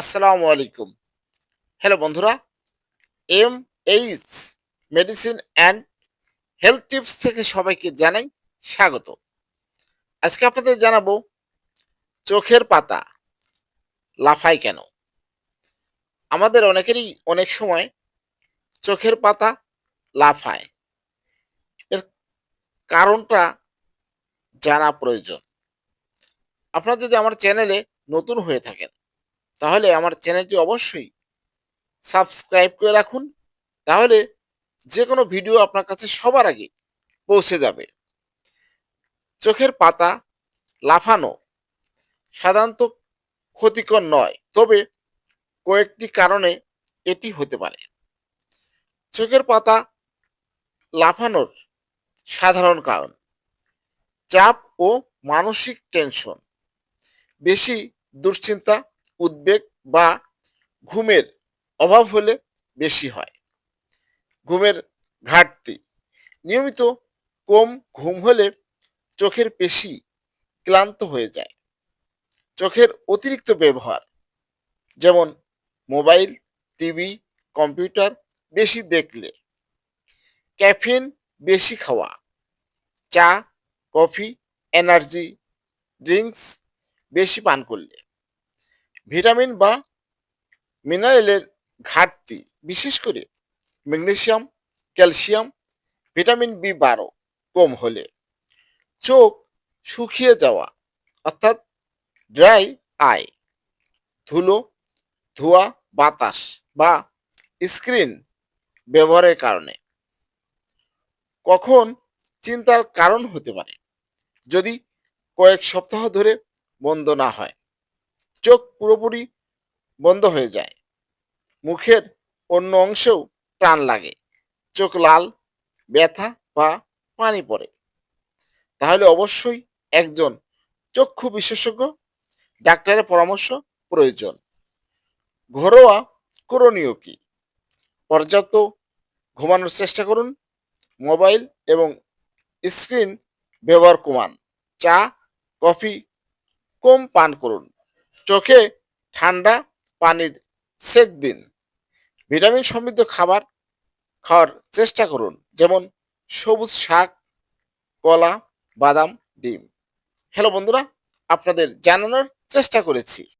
আসসালামু আলাইকুম। হ্যালো বন্ধুরা। M H medicine and health tips থেকে সবাইকে জানাই স্বাগত। আজকে আপনাদের জানাব, চোখের পাতা লাফায় কেন? আমাদের অনেকেরই অনেক সময় চোখের পাতা লাফায়। এর কারণটা জানা প্রয়োজন। আপনারা যদি আমার চ্যানেলে নতুন হয়ে থাকেন তাহলে আমার চ্যানেলটি অবশ্যই সাবস্ক্রাইব করে রাখুন। তাহলে যে কোনো ভিডিও আপনার কাছে সবার আগে পৌঁছে যাবে। চোখের পাতা লাফানো সাধারণত ক্ষতিকর নয়, তবে কয়েকটি কারণে এটি হতে পারে। চোখের পাতা লাফানোর সাধারণ কারণ, চাপ ও মানসিক টেনশন, বেশি দুশ্চিন্তা উদ্বেগ বা ঘুমের অভাব হলে বেশি হয়। ঘুমের ঘাটতি। নিয়মিত কম ঘুম হলে চোখের পেশি ক্লান্ত হয়ে যায়। চোখের অতিরিক্ত ব্যবহার, যেমন মোবাইল, টিভি, কম্পিউটার বেশি দেখলে। ক্যাফিন বেশি খাওয়া, চা, কফি, এনার্জি ড্রিঙ্কস বেশি পান করলে। ভিটামিন বা মিনারেলের ঘাটতি, বিশেষ করে ম্যাগনেসিয়াম, ক্যালসিয়াম, ভিটামিন বি বারো কম হলে চোখ শুকিয়ে যাওয়া, অর্থাৎ ড্রাই আই, ধুলো, ধোয়া, বাতাস বা স্ক্রিন ব্যবহারের কারণে। কখন চিন্তার কারণ হতে পারে? যদি কয়েক সপ্তাহ ধরে বন্ধ না হয় চোখ পুরোপুরি বন্ধ হয়ে যায়। মুখের অন্য অংশেও টান লাগে। চোখ লাল, ব্যথা বা পানি পড়ে। তাহলে অবশ্যই একজন চক্ষু বিশেষজ্ঞ, ডাক্তারের পরামর্শ প্রয়োজন। ঘরোয়া করণীয় কি? পর্যাপ্ত ঘুমানোর চেষ্টা করুন, মোবাইল এবং স্ক্রিন ব্যবহার কমান। চা, কফি, কম পান করুন। চোখে ঠান্ডা পানির সেক দিন। ভিটামিন সমৃদ্ধ খাবার খাওয়ার চেষ্টা করুন, যেমন সবুজ শাক, কলা, বাদাম, ডিম। হ্যালো বন্ধুরা, আপনাদের জানানোর চেষ্টা করেছি।